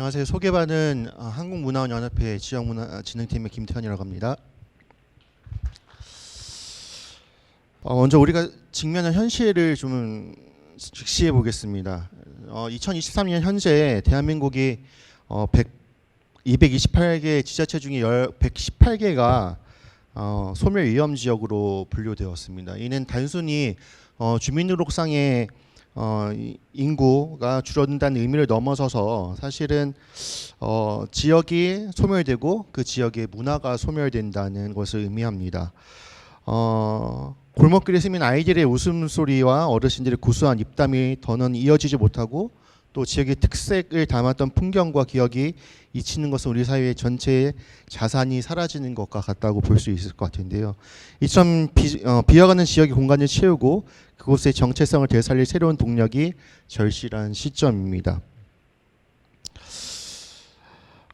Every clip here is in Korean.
안녕하세요. 소개받은 어, 한국문화원연합회 지역문화진흥팀의 김태현이라고 합니다. 어, 먼저 우리가 직면한 현실을 좀 직시해 보겠습니다. 어, 2023년 현재 대한민국이 어, 100, 228개 지자체 중에 118개가 어, 소멸 위험 지역으로 분류되었습니다. 이는 단순히 어, 주민등록상의 어, 이- 인구가 줄어든다는 의미를 넘어서서 사실은 어, 지역이 소멸되고 그 지역의 문화가 소멸된다는 것을 의미합니다. 어, 골목길에 스민 아이들의 웃음소리와 어르신들의 구수한 입담이 더는 이어지지 못하고 또 지역의 특색을 담았던 풍경과 기억이 잊히는 것은 우리 사회 전체의 자산이 사라지는 것과 같다고 볼 수 있을 것 같은데요. 이처럼 비, 어, 비어가는 지역의 공간을 채우고 그곳의 정체성을 되살릴 새로운 동력이 절실한 시점입니다.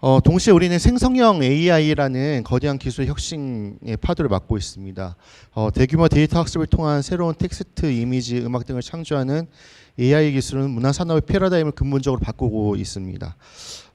어, 동시에 우리는 생성형 AI라는 거대한 기술 혁신의 파도를 맞고 있습니다. 어, 대규모 데이터 학습을 통한 새로운 텍스트, 이미지, 음악 등을 창조하는 AI 기술은 문화 산업의 패러다임을 근본적으로 바꾸고 있습니다.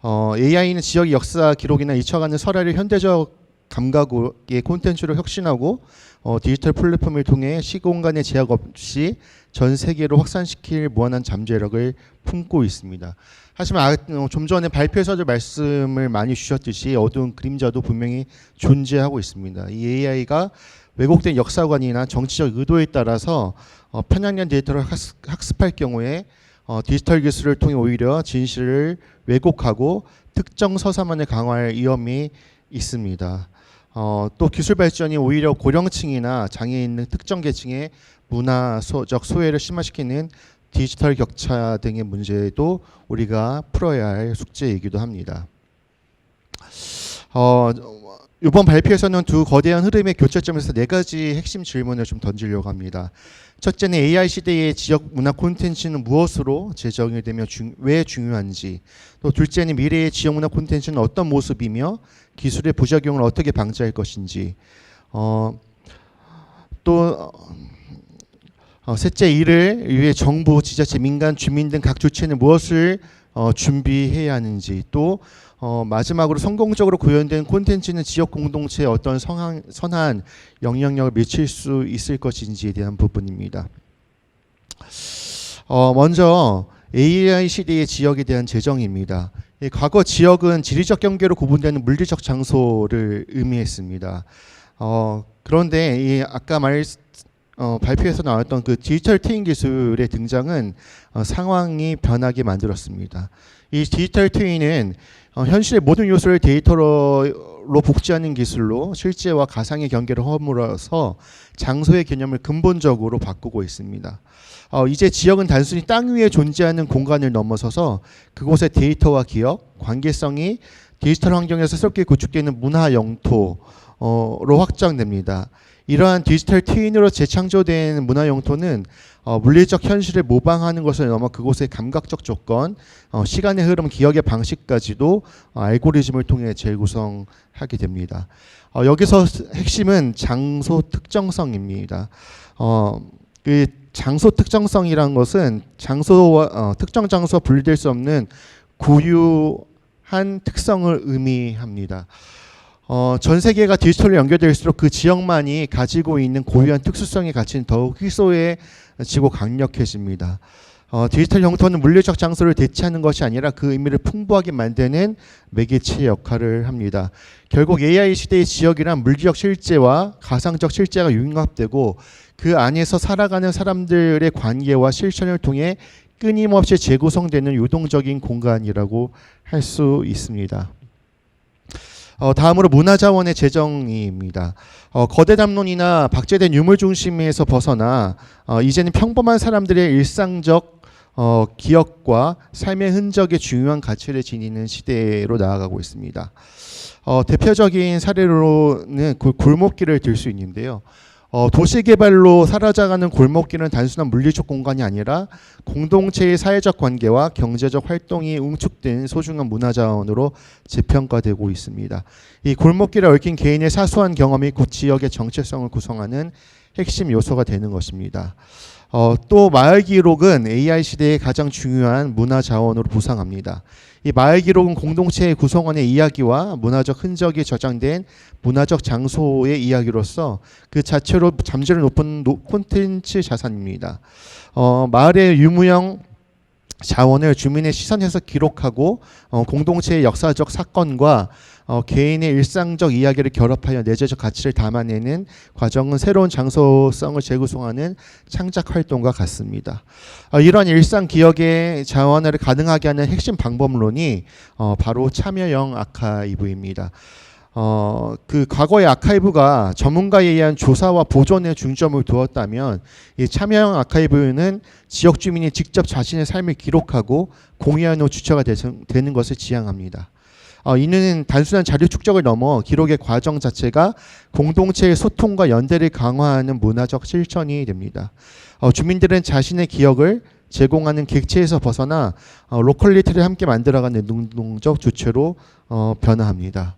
어, AI는 지역의 역사 기록이나 잊혀가는 설화를 현대적 감각의 콘텐츠로 혁신하고 어, 디지털 플랫폼을 통해 시공간의 제약 없이 전 세계로 확산시킬 무한한 잠재력을 품고 있습니다. 하지만 아, 어, 좀 전에 발표에서도 말씀을 많이 주셨듯이 어두운 그림자도 분명히 존재하고 있습니다. 이 AI가 왜곡된 역사관이나 정치적 의도에 따라서 어, 편향된 데이터를 학습, 학습할 경우에 어, 디지털 기술을 통해 오히려 진실을 왜곡하고 특정 서사만을 강화할 위험이 있습니다. 어, 또 기술 발전이 오히려 고령층이나 장애인 등 특정 계층의 문화적 소외를 심화시키는 디지털 격차 등의 문제도 우리가 풀어야 할 숙제이기도 합니다. 어, 이번 발표에서는 두 거대한 흐름의 교차점에서 네 가지 핵심 질문을 좀 던지려고 합니다. 첫째는 AI 시대의 지역 문화 콘텐츠는 무엇으로 재정이 되며 중, 왜 중요한지, 또 둘째는 미래의 지역 문화 콘텐츠는 어떤 모습이며 기술의 부작용을 어떻게 방지할 것인지, 어, 또 어, 셋째 이를 위해 정부, 지자체, 민간, 주민 등 각 주체는 무엇을 어, 준비해야 하는지 또 어, 마지막으로 성공적으로 구현된 콘텐츠는 지역 공동체에 어떤 성한, 선한 영향력을 미칠 수 있을 것인지에 대한 부분입니다. 어, 먼저 AI 시대의 지역에 대한 재정입니다. 이 과거 지역은 지리적 경계로 구분되는 물리적 장소를 의미했습니다. 어, 그런데 이 아까 말 어, 발표에서 나왔던 그 디지털 트윈 기술의 등장은 어, 상황이 변하게 만들었습니다. 이 디지털 트윈은 어, 현실의 모든 요소를 데이터로 로 복제하는 기술로 실제와 가상의 경계를 허물어서 장소의 개념을 근본적으로 바꾸고 있습니다. 어, 이제 지역은 단순히 땅 위에 존재하는 공간을 넘어서서 그곳의 데이터와 기억, 관계성이 디지털 환경에서 새롭게 구축되는 문화 영토로 확장됩니다. 이러한 디지털 트윈으로 재창조된 문화 영토는 어, 물리적 현실을 모방하는 것을 넘어 그곳의 감각적 조건, 어, 시간의 흐름, 기억의 방식까지도 어, 알고리즘을 통해 재구성 하게 됩니다. 어, 여기서 핵심은 장소 특정성입니다. 어, 그 장소 특정성이라는 것은 장소와 어, 특정 장소와 분리될 수 없는 고유한 특성을 의미합니다. 어, 전 세계가 디지털로 연결될수록 그 지역만이 가지고 있는 고유한 특수성의 가치는 더욱 희소해지고 강력해집니다. 어, 디지털 형태는 물리적 장소를 대체하는 것이 아니라 그 의미를 풍부하게 만드는 매개체 역할을 합니다. 결국 AI 시대의 지역이란 물리적 실제와 가상적 실제가 융합되고 그 안에서 살아가는 사람들의 관계와 실천을 통해 끊임없이 재구성되는 유동적인 공간이라고 할 수 있습니다. 어, 다음으로 문화자원의 재정입니다. 어, 거대 담론이나 박제된 유물 중심에서 벗어나 어, 이제는 평범한 사람들의 일상적 어, 기억과 삶의 흔적의 중요한 가치를 지니는 시대로 나아가고 있습니다. 어, 대표적인 사례로는 그 골목길을 들 수 있는데요. 어, 도시 개발로 사라져가는 골목길은 단순한 물리적 공간이 아니라 공동체의 사회적 관계와 경제적 활동이 응축된 소중한 문화자원으로 재평가되고 있습니다. 이 골목길에 얽힌 개인의 사소한 경험이 그 지역의 정체성을 구성하는 핵심 요소가 되는 것입니다. 어, 또 마을 기록은 AI 시대의 가장 중요한 문화 자원으로 부상합니다. 이 마을 기록은 공동체의 구성원의 이야기와 문화적 흔적이 저장된 문화적 장소의 이야기로서 그 자체로 잠재력 높은 노- 콘텐츠 자산입니다. 어, 마을의 유무형 자원을 주민의 시선에서 기록하고 어, 공동체의 역사적 사건과 어, 개인의 일상적 이야기를 결합하여 내재적 가치를 담아내는 과정은 새로운 장소성을 재구성하는 창작 활동과 같습니다. 어, 이런 일상 기억의 자원을 가능하게 하는 핵심 방법론이 어, 바로 참여형 아카이브입니다. 어, 그 과거의 아카이브가 전문가에 의한 조사와 보존에 중점을 두었다면 이 참여형 아카이브는 지역 주민이 직접 자신의 삶을 기록하고 공유하는 주체가 되는 것을 지향합니다. 어, 이는 단순한 자료 축적을 넘어 기록의 과정 자체가 공동체의 소통과 연대를 강화하는 문화적 실천이 됩니다. 어, 주민들은 자신의 기억을 제공하는 객체에서 벗어나 어, 로컬리티를 함께 만들어가는 능동적 주체로 어, 변화합니다.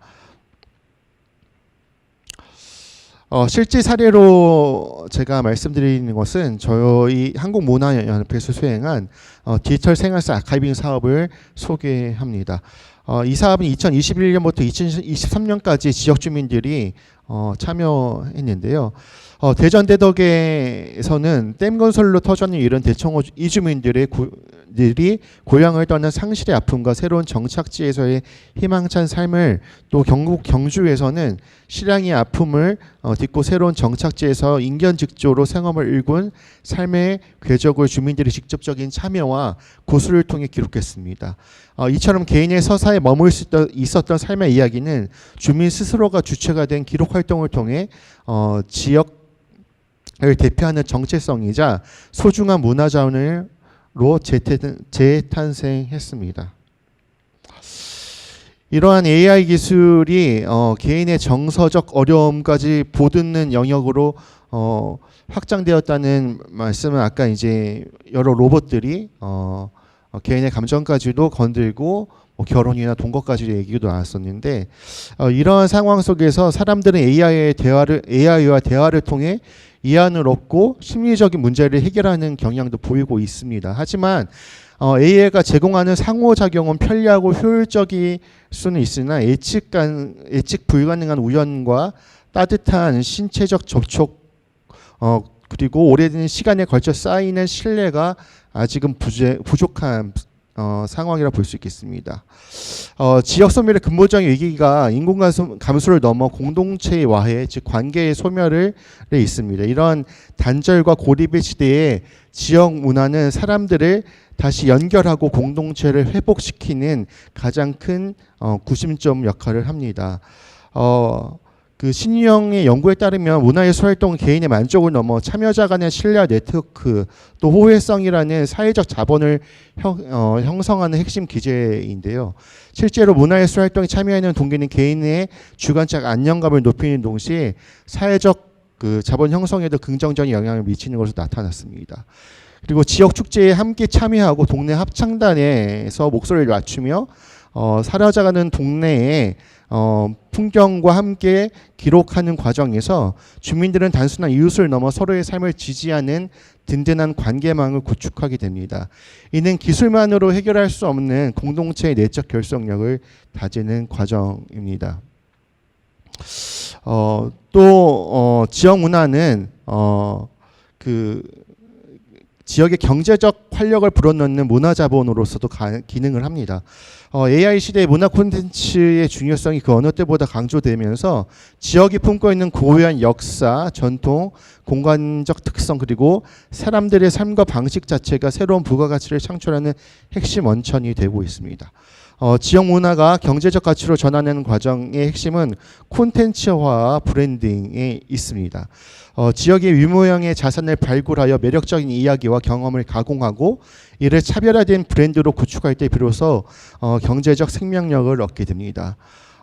어, 실제 사례로 제가 말씀드리는 것은 저희 한국문화연합에서 수행한 어, 디지털 생활사 아카이빙 사업을 소개합니다. 어, 이 사업은 2021년부터 2023년까지 지역 주민들이 어, 참여했는데요. 어, 대전 대덕에서는 댐 건설로 터전을 이룬 대청호 이주민들의 구, 들이 고향을 떠난 상실의 아픔과 새로운 정착지에서의 희망찬 삶을 또 경북 경주에서는 실향의 아픔을 어, 딛고 새로운 정착지에서 인견직조로 생업을 일군 삶의 궤적을 주민들이 직접적인 참여와 고수를 통해 기록했습니다. 어, 이처럼 개인의 서사에 머물 수 있었던 삶의 이야기는 주민 스스로가 주체가 된 기록 활동을 통해 어, 지역 을 대표하는 정체성이자 소중한 문화 자원으 로 재탄생했습니다. 이러한 AI 기술이 어, 개인의 정서적 어려움까지 보듬는 영역으로 어, 확장되었다는 말씀은 아까 이제 여러 로봇들이 어, 어, 개인의 감정까지도 건들고 뭐 결혼이나 동거까지 얘기도 나왔었는데 어, 이러한 상황 속에서 사람들은 AI의 대화를 AI와 대화를 통해 이안을 얻고 심리적인 문제를 해결하는 경향도 보이고 있습니다. 하지만 어, AI가 제공하는 상호작용은 편리하고 효율적일 수는 있으나 예측 간 예측 불가능한 우연과 따뜻한 신체적 접촉 어, 그리고 오래된 시간에 걸쳐 쌓이는 신뢰가 아직은 부족한 어, 상황이라 볼 수 있겠습니다. 어, 지역 소멸의 근본적인 위기가 인공 감소- 감소를 넘어 공동체의 와해, 즉 관계의 소멸을 있습니다. 이런 단절과 고립의 시대에 지역 문화는 사람들을 다시 연결하고 공동체를 회복시키는 가장 큰 어, 구심점 역할을 합니다. 어, 그 신유형의 연구에 따르면 문화예술 활동은 개인의 만족을 넘어 참여자 간의 신뢰와 네트워크 또 호혜성이라는 사회적 자본을 형, 어, 형성하는 핵심 기제인데요. 실제로 문화예술 활동에 참여하는 동기는 개인의 주관적 안정감을 높이는 동시에 사회적 그 자본 형성에도 긍정적인 영향을 미치는 것으로 나타났습니다. 그리고 지역 축제에 함께 참여하고 동네 합창단에서 목소리를 맞추며 어, 사라져가는 동네에 어, 풍경과 함께 기록하는 과정에서 주민들은 단순한 이웃을 넘어 서로의 삶을 지지하는 든든한 관계망을 구축하게 됩니다. 이는 기술만으로 해결할 수 없는 공동체의 내적 결속력을 다지는 과정입니다. 어, 또 어, 지역 문화는 어, 그 지역의 경제적 활력을 불어넣는 문화 자본으로서도 가- 기능을 합니다. 어, AI 시대의 문화 콘텐츠의 중요성이 그 어느 때보다 강조되면서 지역이 품고 있는 고유한 역사, 전통, 공간적 특성 그리고 사람들의 삶과 방식 자체가 새로운 부가가치를 창출하는 핵심 원천이 되고 있습니다. 어, 지역 문화가 경제적 가치로 전환하는 과정의 핵심은 콘텐츠화 브랜딩에 있습니다. 어, 지역의 유무형의 자산을 발굴하여 매력적인 이야기와 경험을 가공하고 이를 차별화된 브랜드로 구축할 때 비로소 어, 경제적 생명력을 얻게 됩니다.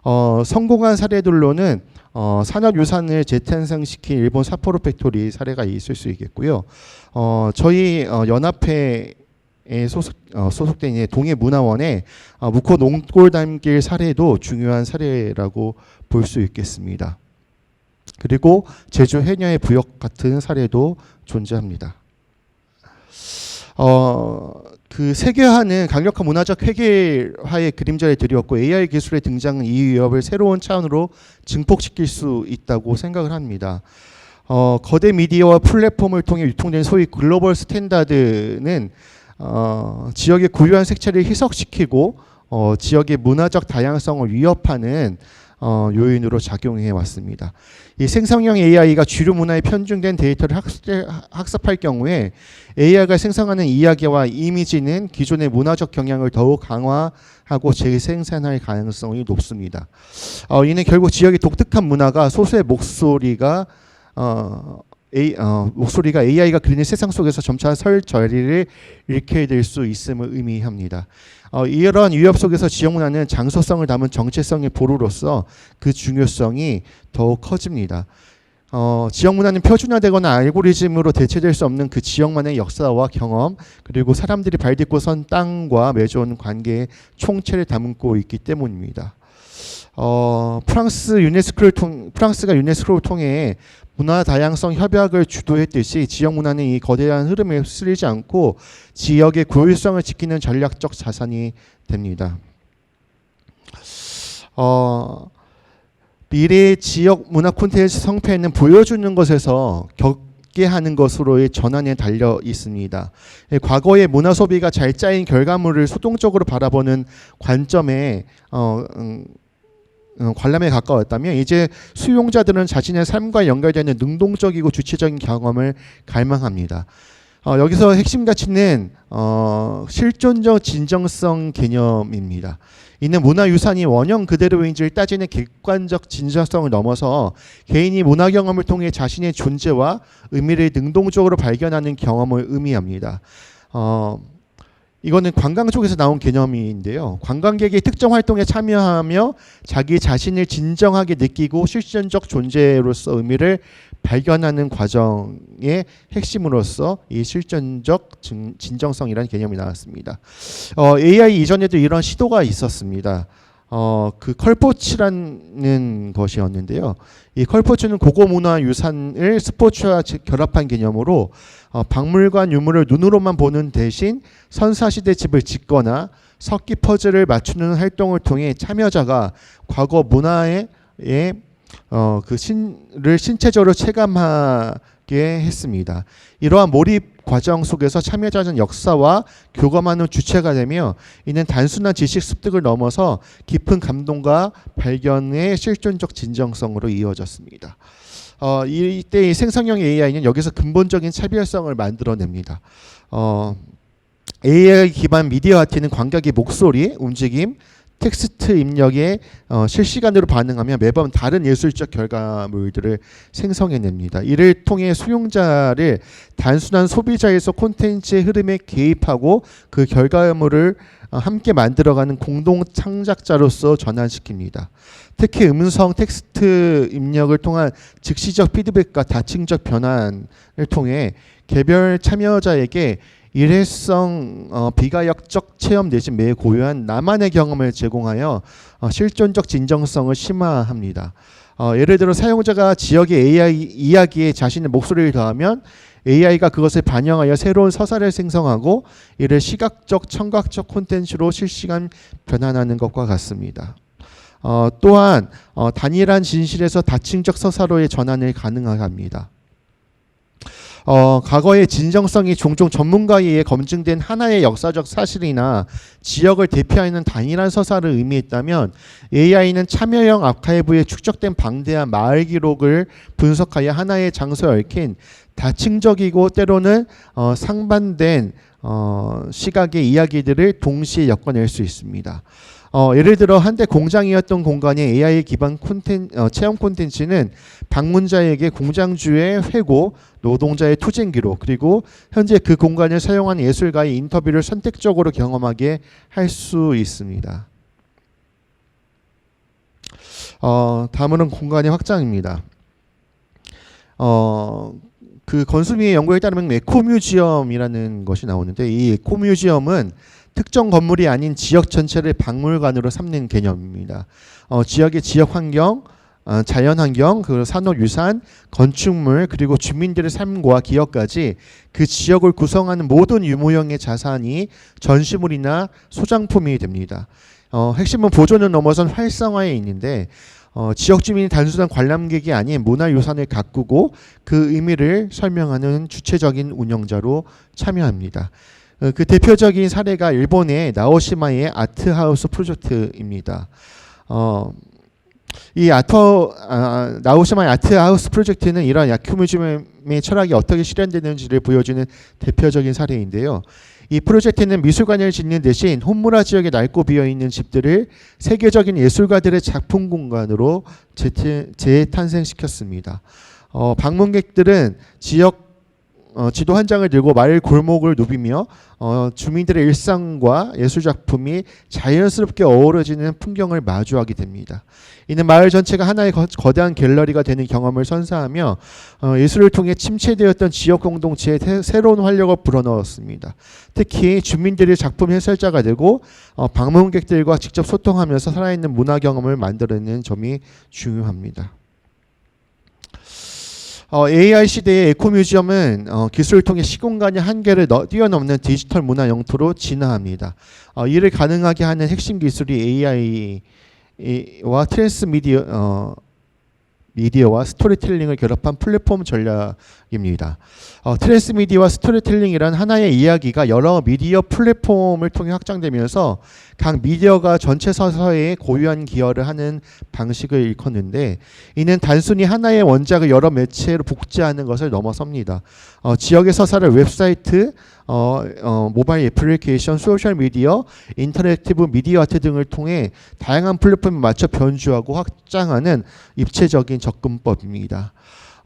어, 성공한 사례들로는 어, 산업유산을 재탄생시킨 일본 사포로 팩토리 사례가 있을 수 있겠고요. 어, 저희 어, 연합회에 소속, 어, 소속된 동해문화원의 어, 묵호 농골 담길 사례도 중요한 사례라고 볼 수 있겠습니다. 그리고 제주 해녀의 부역 같은 사례도 존재합니다. 어, 그 세계화는 강력한 문화적 회계화의 그림자를 드리웠고 AI 기술의 등장은 이 위협을 새로운 차원으로 증폭시킬 수 있다고 생각을 합니다. 어, 거대 미디어와 플랫폼을 통해 유통된 소위 글로벌 스탠다드는 어, 지역의 고유한 색채를 희석시키고 어, 지역의 문화적 다양성을 위협하는 어, 요인으로 작용해 왔습니다. 이 생성형 AI가 주류 문화에 편중된 데이터를 학습, 학습 할 경우에 AI가 생성하는 이야기와 이미지는 기존의 문화적 경향을 더욱 강화하고 재생산할 가능성이 높습니다. 어, 이는 결국 지역의 독특한 문화가 소수의 목소리가 어, A, 어, 목소리가 AI가 그리는 세상 속에서 점차 설 자리를 잃게 될 수 있음을 의미합니다. 어, 이런 위협 속에서 지역 문화는 장소성을 담은 정체성의 보루로서 그 중요성이 더욱 커집니다. 어, 지역 문화는 표준화되거나 알고리즘으로 대체될 수 없는 그 지역만의 역사와 경험 그리고 사람들이 발딛고 선 땅과 맺어온 관계의 총체를 담고 있기 때문입니다. 어, 프랑스 유네스코를 통 프랑스가 유네스코를 통해 문화 다양성 협약을 주도했듯이 지역 문화는 이 거대한 흐름에 휩쓸리지 않고 지역의 고유성을 지키는 전략적 자산이 됩니다. 어, 미래의 지역 문화 콘텐츠 성패는 보여주는 것에서 겪게 하는 것으로의 전환에 달려 있습니다. 예, 과거의 문화 소비가 잘 짜인 결과물을 수동적으로 바라보는 관점에 어, 음, 어, 관람에 가까웠다면 이제 수용자들은 자신의 삶과 연결되는 능동적이고 주체적인 경험을 갈망합니다. 어, 여기서 핵심 가치는 어, 실존적 진정성 개념입니다. 이는 문화유산이 원형 그대로인지를 따지는 객관적 진정성을 넘어서 개인이 문화 경험을 통해 자신의 존재와 의미를 능동적으로 발견하는 경험을 의미합니다. 어, 이거는 관광 쪽에서 나온 개념인데요. 관광객이 특정 활동에 참여하며 자기 자신을 진정하게 느끼고 실존적 존재로서 의미를 발견하는 과정의 핵심으로서 이 실존적 진- 진정성이라는 개념이 나왔습니다. 어, AI 이전에도 이런 시도가 있었습니다. 어, 그 컬포츠라는 것이었는데요. 이 컬포츠는 고고 문화 유산을 스포츠와 지- 결합한 개념으로 어, 박물관 유물을 눈으로만 보는 대신 선사시대 집을 짓거나 석기 퍼즐을 맞추는 활동을 통해 참여자가 과거 문화의 의, 어, 그 신을 신체적으로 체감하게 했습니다. 이러한 몰입 과정 속에서 참여자는 역사와 교감하는 주체가 되며 이는 단순한 지식 습득을 넘어서 깊은 감동과 발견의 실존적 진정성으로 이어졌습니다. 어, 이때 이 생성형 AI는 여기서 근본적인 차별성을 만들어냅니다. 어, AI 기반 미디어 아트는 관객의 목소리, 움직임, 텍스트 입력에 어, 실시간으로 반응하며 매번 다른 예술적 결과물들을 생성해냅니다. 이를 통해 수용자를 단순한 소비자에서 콘텐츠의 흐름에 개입하고 그 결과물을 어, 함께 만들어가는 공동 창작자로서 전환시킵니다. 특히 음성 텍스트 입력을 통한 즉시적 피드백과 다층적 변환을 통해 개별 참여자에게 일회성 어, 비가역적 체험 내지 매우 고유한 나만의 경험을 제공하여 어, 실존적 진정성을 심화합니다. 어, 예를 들어 사용자가 지역의 AI 이야기에 자신의 목소리를 더하면 AI가 그것을 반영하여 새로운 서사를 생성하고 이를 시각적, 청각적 콘텐츠로 실시간 변환하는 것과 같습니다. 어, 또한 어, 단일한 진실에서 다층적 서사로의 전환을 가능하게 합니다. 어, 과거의 진정성이 종종 전문가에 의해 검증된 하나의 역사적 사실이나 지역을 대표하는 단일한 서사를 의미했다면 AI는 참여형 아카이브에 축적된 방대한 마을 기록을 분석하여 하나의 장소에 얽힌 다층적이고 때로는 어, 상반된 어, 시각의 이야기들을 동시에 엮어낼 수 있습니다. 어, 예를 들어 한때 공장이었던 공간의 AI 기반 콘텐 어, 체험 콘텐츠는 방문자에게 공장주의 회고, 노동자의 투쟁 기록, 그리고 현재 그 공간을 사용한 예술가의 인터뷰를 선택적으로 경험하게 할 수 있습니다. 어, 다음은 공간의 확장입니다. 어, 그 건수미의 연구에 따르면 에코뮤지엄이라는 것이 나오는데 이 에코뮤지엄은 특정 건물이 아닌 지역 전체를 박물관으로 삼는 개념입니다. 어, 지역의 지역 환경, 어, 자연 환경, 그 산업 유산, 건축물 그리고 주민들의 삶과 기억까지 그 지역을 구성하는 모든 유무형의 자산이 전시물이나 소장품이 됩니다. 어, 핵심은 보존을 넘어선 활성화에 있는데 어, 지역 주민이 단순한 관람객이 아닌 문화유산을 가꾸고 그 의미를 설명하는 주체적인 운영자로 참여합니다. 어, 그 대표적인 사례가 일본의 나오시마의 아트하우스 프로젝트입니다. 어, 이 아터 아, 나오시마의 아트하우스 프로젝트는 이러한 야큐뮤즘의 철학이 어떻게 실현되는지를 보여주는 대표적인 사례인데요. 이 프로젝트는 미술관을 짓는 대신 혼무라 지역에 낡고 비어 있는 집들을 세계적인 예술가들의 작품 공간으로 재탄생시켰습니다. 어, 방문객들은 지역 어, 지도 한 장을 들고 마을 골목을 누비며 어, 주민들의 일상과 예술 작품이 자연스럽게 어우러지는 풍경을 마주하게 됩니다. 이는 마을 전체가 하나의 거, 거대한 갤러리가 되는 경험을 선사하며 어, 예술을 통해 침체되었던 지역 공동체에 새- 새로운 활력을 불어넣었습니다. 특히 주민들이 작품 해설자가 되고 어, 방문객들과 직접 소통하면서 살아있는 문화 경험을 만들어내는 점이 중요합니다. 어, AI 시대의 에코뮤지엄은 어, 기술을 통해 시공간의 한계를 너, 뛰어넘는 디지털 문화 영토로 진화합니다. 어, 이를 가능하게 하는 핵심 기술이 AI와 트랜스미디어 어, 미디어와 스토리텔링을 결합한 플랫폼 전략입니다. 어, 트랜스미디어와 스토리텔링이란 하나의 이야기가 여러 미디어 플랫폼을 통해 확장되면서 각 미디어가 전체 서사에 고유한 기여를 하는 방식을 일컫는데 이는 단순히 하나의 원작을 여러 매체로 복제하는 것을 넘어섭니다. 어, 지역의 서사를 웹사이트, 어, 어, 모바일 애플리케이션, 소셜 미디어, 인터랙티브 미디어 아트 등을 통해 다양한 플랫폼에 맞춰 변주하고 확장하는 입체적인 접근법입니다.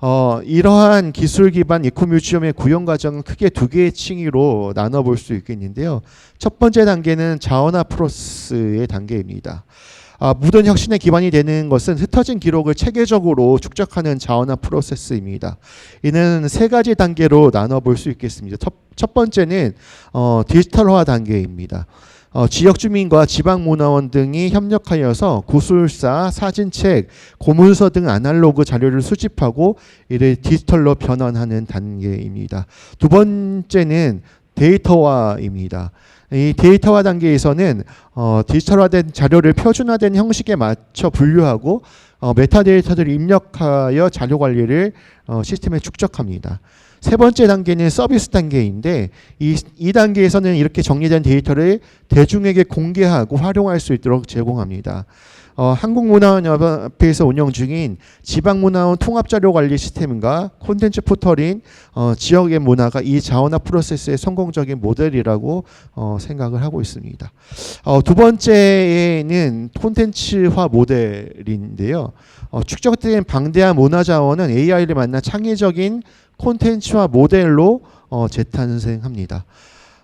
어, 이러한 기술 기반 이코 뮤지엄의 구현 과정은 크게 두 개의 층위로 나눠볼 수 있겠는데요. 첫 번째 단계는 자원화 프로세스의 단계입니다. 아, 모든 혁신의 기반이 되는 것은 흩어진 기록을 체계적으로 축적하는 자원화 프로세스입니다. 이는 세 가지 단계로 나눠볼 수 있겠습니다. 첫, 첫 번째는 어, 디지털화 단계입니다. 어, 지역 주민과 지방 문화원 등이 협력하여서 구술사, 사진책, 고문서 등 아날로그 자료를 수집하고 이를 디지털로 변환하는 단계입니다. 두 번째는 데이터화입니다. 이 데이터화 단계에서는 어, 디지털화된 자료를 표준화된 형식에 맞춰 분류하고 어, 메타데이터들을 입력하여 자료 관리를 어, 시스템에 축적합니다. 세 번째 단계는 서비스 단계인데 이, 이 단계에서는 이렇게 정리된 데이터를 대중에게 공개하고 활용할 수 있도록 제공합니다. 어, 한국문화원 협회에서 운영 중인 지방문화원 통합자료관리 시스템과 콘텐츠 포털인 어, 지역의 문화가 이 자원화 프로세스의 성공적인 모델이라고 어, 생각을 하고 있습니다. 어, 두 번째는 콘텐츠화 모델인데요. 어, 축적된 방대한 문화 자원은 AI를 만나 창의적인 콘텐츠화 모델로 어, 재탄생합니다.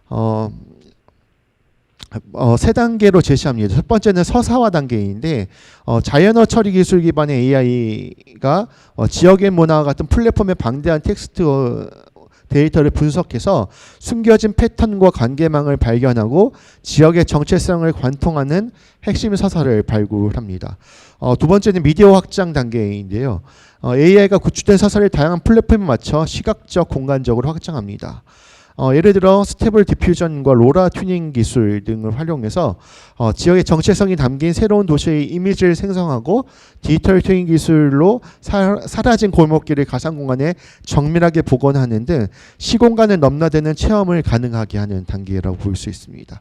어, 어, 세 단계로 제시합니다. 첫 번째는 서사화 단계인데 어, 자연어 처리 기술 기반의 AI가 어, 지역의 문화 같은 플랫폼의 방대한 텍스트 어, 데이터를 분석해서 숨겨진 패턴과 관계망을 발견하고 지역의 정체성을 관통하는 핵심 서사를 발굴합니다. 어, 두 번째는 미디어 확장 단계인데요. 어, AI가 구축된 서사를 다양한 플랫폼에 맞춰 시각적, 공간적으로 확장합니다. 어, 예를 들어 스테블 디퓨전과 로라 튜닝 기술 등을 활용해서 어, 지역의 정체성이 담긴 새로운 도시의 이미지를 생성하고 디지털 튜닝 기술로 사, 사라진 골목길을 가상 공간에 정밀하게 복원하는 등 시공간을 넘나드는 체험을 가능하게 하는 단계라고 볼 수 있습니다.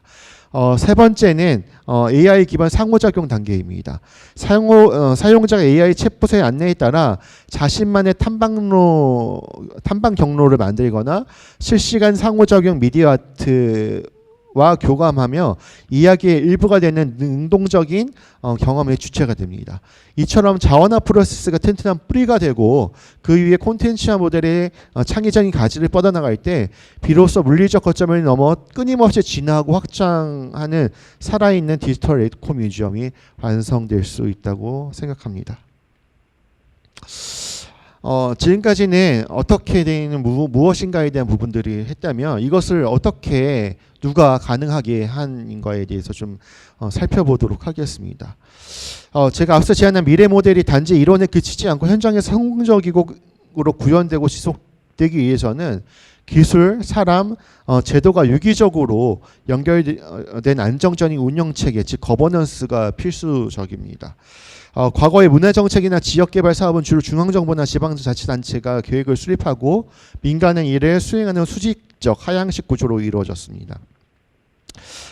어, 세 번째는 어, AI 기반 상호작용 단계입니다. 사용호, 어, 사용자가 AI 챗봇의 안내에 따라 자신만의 탐방로, 탐방 경로를 만들거나 실시간 상호작용 미디어 아트 와 교감하며 이야기의 일부가 되는 능동적인 어, 경험의 주체가 됩니다. 이처럼 자원화 프로세스가 튼튼한 뿌리가 되고 그 위에 콘텐츠화 모델의 어, 창의적인 가지를 뻗어나갈 때 비로소 물리적 거점을 넘어 끊임없이 진화하고 확장하는 살아있는 디지털 에코 뮤지엄이 완성될 수 있다고 생각합니다. 어, 지금까지는 어떻게 되는 무, 무엇인가에 대한 부분들이 했다면 이것을 어떻게 누가 가능하게 한 거에 대해서 좀 어, 살펴보도록 하겠습니다. 어, 제가 앞서 제안한 미래 모델이 단지 이론에 그치지 않고 현장에서 성공적으로 구현되고 지속되기 위해서는 기술, 사람, 어, 제도가 유기적으로 연결된 안정적인 운영 체계, 즉 거버넌스가 필수적입니다. 어, 과거의 문화 정책이나 지역 개발 사업은 주로 중앙 정부나 지방 자치단체가 계획을 수립하고 민간은 이를 수행하는 수직적 하향식 구조로 이루어졌습니다.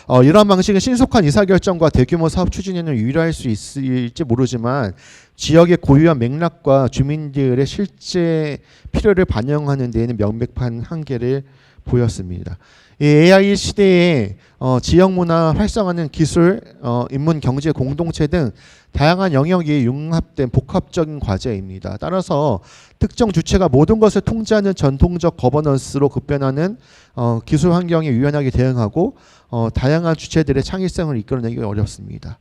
어, 이러한 방식은 신속한 의사결정과 대규모 사업 추진에는 유리할 수 있을지 모르지만 지역의 고유한 맥락과 주민들의 실제 필요를 반영하는 데에는 명백한 한계를 보였습니다. 이 AI 시대에 어, 지역 문화 활성화는 기술, 어, 인문, 경제, 공동체 등 다양한 영역이 융합된 복합적인 과제입니다. 따라서 특정 주체가 모든 것을 통제하는 전통적 거버넌스로 급변하는 어, 기술 환경에 유연하게 대응하고 어, 다양한 주체들의 창의성을 이끌어내기 어렵습니다.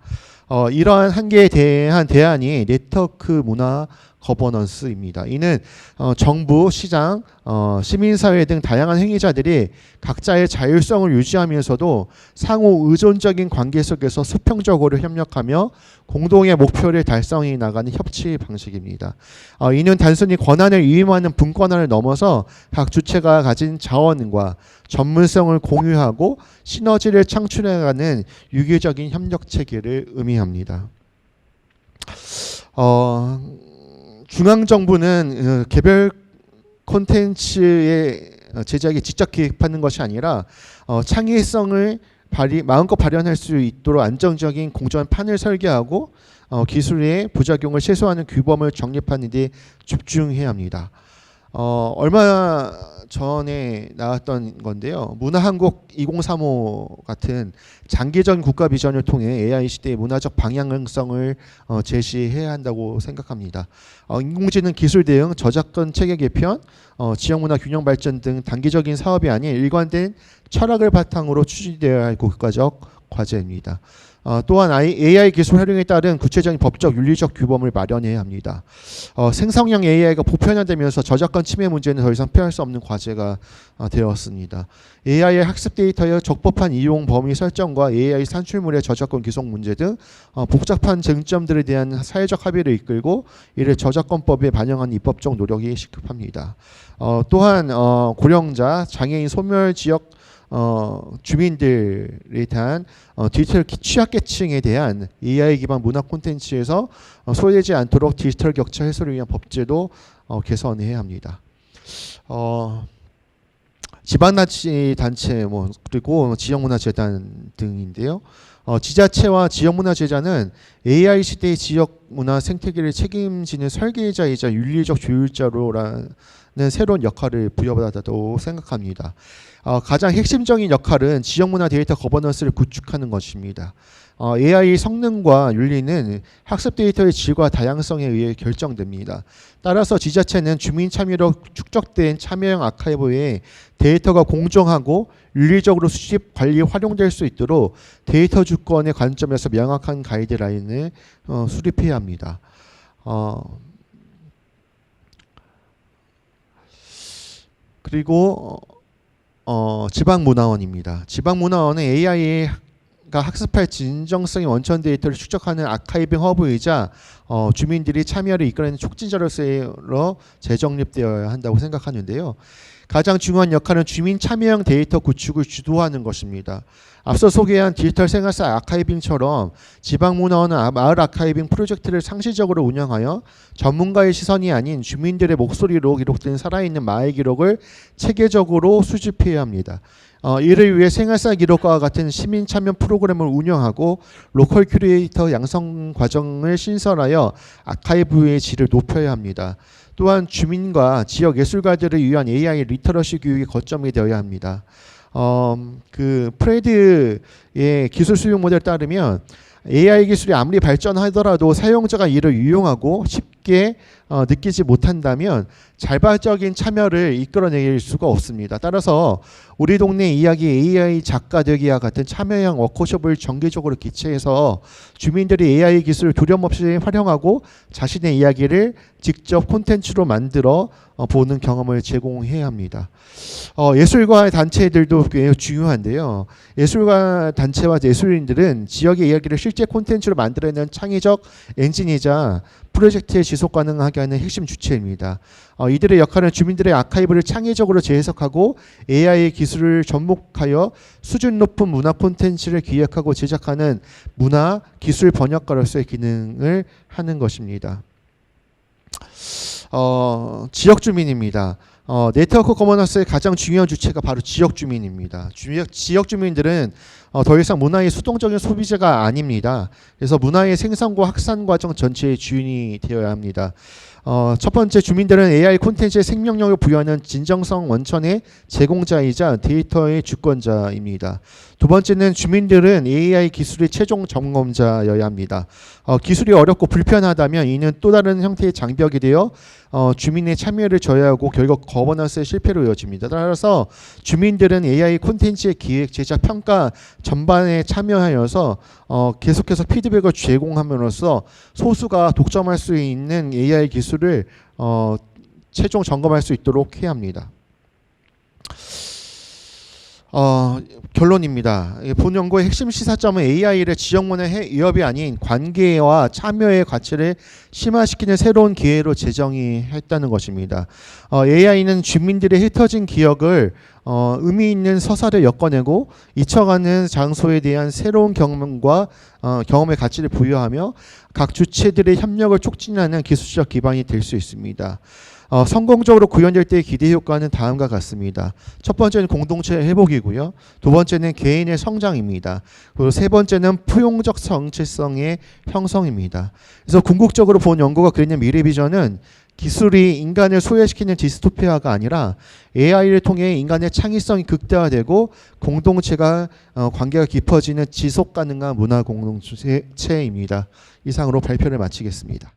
어, 이러한 한계에 대한 대안이 네트워크 문화 거버넌스입니다. 이는 어, 정부, 시장, 어, 시민사회 등 다양한 행위자들이 각자의 자율성을 유지하면서도 상호 의존적인 관계 속에서 수평적으로 협력하며 공동의 목표를 달성해 나가는 협치 방식입니다. 어, 이는 단순히 권한을 위임하는 분권한을 넘어서 각 주체가 가진 자원과 전문성을 공유하고 시너지를 창출해가는 유기적인 협력 체계를 의미합니다. 어, 중앙 정부는 어, 개별 콘텐츠의 어, 제작에 직접 개입하는 것이 아니라 어, 창의성을 발휘, 마음껏 발현할 수 있도록 안정적인 공정한 판을 설계하고 어, 기술의 부작용을 최소화하는 규범을 정립하는 데 집중해야 합니다. 어, 얼마 전에 나왔던 건데요. 문화한국 2035 같은 장기전 국가 비전을 통해 AI 시대의 문화적 방향성을 어, 제시해야 한다고 생각합니다. 어, 인공지능 기술 대응, 저작권 체계 개편, 어, 지역 문화 균형 발전 등 단기적인 사업이 아닌 일관된 철학을 바탕으로 추진되어야 할 국가적 과제입니다. 어, 또한 AI 기술 활용에 따른 구체적인 법적 윤리적 규범을 마련해야 합니다. 어, 생성형 AI가 보편화되면서 저작권 침해 문제는 더 이상 피할 수 없는 과제가 어, 되었습니다. AI의 학습 데이터의 적법한 이용 범위 설정과 AI 산출물의 저작권 기속 문제 등 어, 복잡한 쟁점들에 대한 사회적 합의를 이끌고 이를 저작권법에 반영한 입법적 노력이 시급합니다. 어, 또한 어, 고령자, 장애인, 소멸 지역 어, 주민들에 대한 어, 디지털 취약계층에 대한 AI 기반 문화 콘텐츠에서 어, 소외되지 않도록 디지털 격차 해소를 위한 법제도 어, 개선해야 합니다. 어, 지방자치 단체 뭐 그리고 지역문화재단 등인데요. 어, 지자체와 지역문화재단은 AI 시대의 지역문화 생태계를 책임지는 설계자이자 윤리적 조율자로라는 새로운 역할을 부여받았다고 생각합니다. 어, 가장 핵심적인 역할은 지역문화 데이터 거버넌스를 구축하는 것입니다. 어, AI 성능과 윤리는 학습 데이터의 질과 다양성에 의해 결정됩니다. 따라서 지자체는 주민 참여로 축적된 참여형 아카이브에 데이터가 공정하고 윤리적으로 수집, 관리, 활용될 수 있도록 데이터 주권의 관점에서 명확한 가이드라인을 어, 수립해야 합니다. 어, 그리고 어, 지방문화원입니다. 지방문화원은 AI 가 학습할 진정성의 원천 데이터를 축적하는 아카이빙 허브이자 어, 주민들이 참여를 이끌어내는 촉진자로서 재정립되어야 한다고 생각하는데요. 가장 중요한 역할은 주민 참여형 데이터 구축을 주도하는 것입니다. 앞서 소개한 디지털 생활사 아카이빙처럼 지방문화원은 마을 아카이빙 프로젝트를 상시적으로 운영하여 전문가의 시선이 아닌 주민들의 목소리로 기록된 살아있는 마을 기록을 체계적으로 수집해야 합니다. 어, 이를 위해 생활사 기록과 같은 시민 참여 프로그램을 운영하고 로컬 큐레이터 양성 과정을 신설하여 아카이브의 질을 높여야 합니다. 또한 주민과 지역 예술가들을 위한 AI 리터러시 교육의 거점이 되어야 합니다. 어, 그 프레드의 기술 수용 모델에 따르면 AI 기술이 아무리 발전하더라도 사용자가 이를 유용하고 쉽게 어, 느끼지 못한다면 자발적인 참여를 이끌어낼 수가 없습니다. 따라서 우리 동네 이야기 AI 작가 되기와 같은 참여형 워크숍을 정기적으로 기체해서 주민들이 AI 기술을 두려움 없이 활용하고 자신의 이야기를 직접 콘텐츠로 만들어 어, 보는 경험을 제공해야 합니다. 어, 예술가 단체들도 꽤 중요한데요. 예술가 단체와 예술인들은 지역의 이야기를 실제 콘텐츠로 만들어내는 창의적 엔진이자 프로젝트의 지속 가능하게 하는 핵심 주체입니다. 어, 이들의 역할은 주민들의 아카이브를 창의적으로 재해석하고 AI 기술을 접목하여 수준 높은 문화 콘텐츠를 기획하고 제작하는 문화 기술 번역가로서의 기능을 하는 것입니다. 어, 지역 주민입니다. 어, 네트워크 커머넌스의 가장 중요한 주체가 바로 지역 주민입니다. 지역, 지역 주민들은 어, 더 이상 문화의 수동적인 소비자가 아닙니다. 그래서 문화의 생산과 확산 과정 전체의 주인이 되어야 합니다. 어, 첫 번째 주민들은 AI 콘텐츠의 생명력을 부여하는 진정성 원천의 제공자이자 데이터의 주권자입니다. 두 번째는 주민들은 AI 기술의 최종 점검자여야 합니다. 어, 기술이 어렵고 불편하다면 이는 또 다른 형태의 장벽이 되어 어, 주민의 참여를 저해하고 결국 거버넌스의 실패로 이어집니다. 따라서 주민들은 AI 콘텐츠의 기획, 제작, 평가 전반에 참여하여서 어, 계속해서 피드백을 제공함으로써 소수가 독점할 수 있는 AI 기술 을 어, 최종 점검할 수 있도록 해야 합니다. 어, 결론입니다. 이본 연구의 핵심 시사점은 AI를 지역문화의 위협이 아닌 관계와 참여의 가치를 심화시키는 새로운 기회로 재정의 했다는 것입니다. 어, AI는 주민들의 흩어진 기억을 어, 의미 있는 서사를 엮어내고 잊혀가는 장소에 대한 새로운 경험과 어, 경험의 가치를 부여하며 각 주체들의 협력을 촉진하는 기술적 기반이 될 수 있습니다. 어, 성공적으로 구현될 때의 기대 효과는 다음과 같습니다. 첫 번째는 공동체 회복이고요. 두 번째는 개인의 성장입니다. 그리고 세 번째는 포용적 정체성의 형성입니다. 그래서 궁극적으로 본 연구가 그리는 미래 비전은 기술이 인간을 소외시키는 디스토피아가 아니라 AI를 통해 인간의 창의성이 극대화되고 공동체가 어, 관계가 깊어지는 지속 가능한 문화 공동체입니다. 이상으로 발표를 마치겠습니다.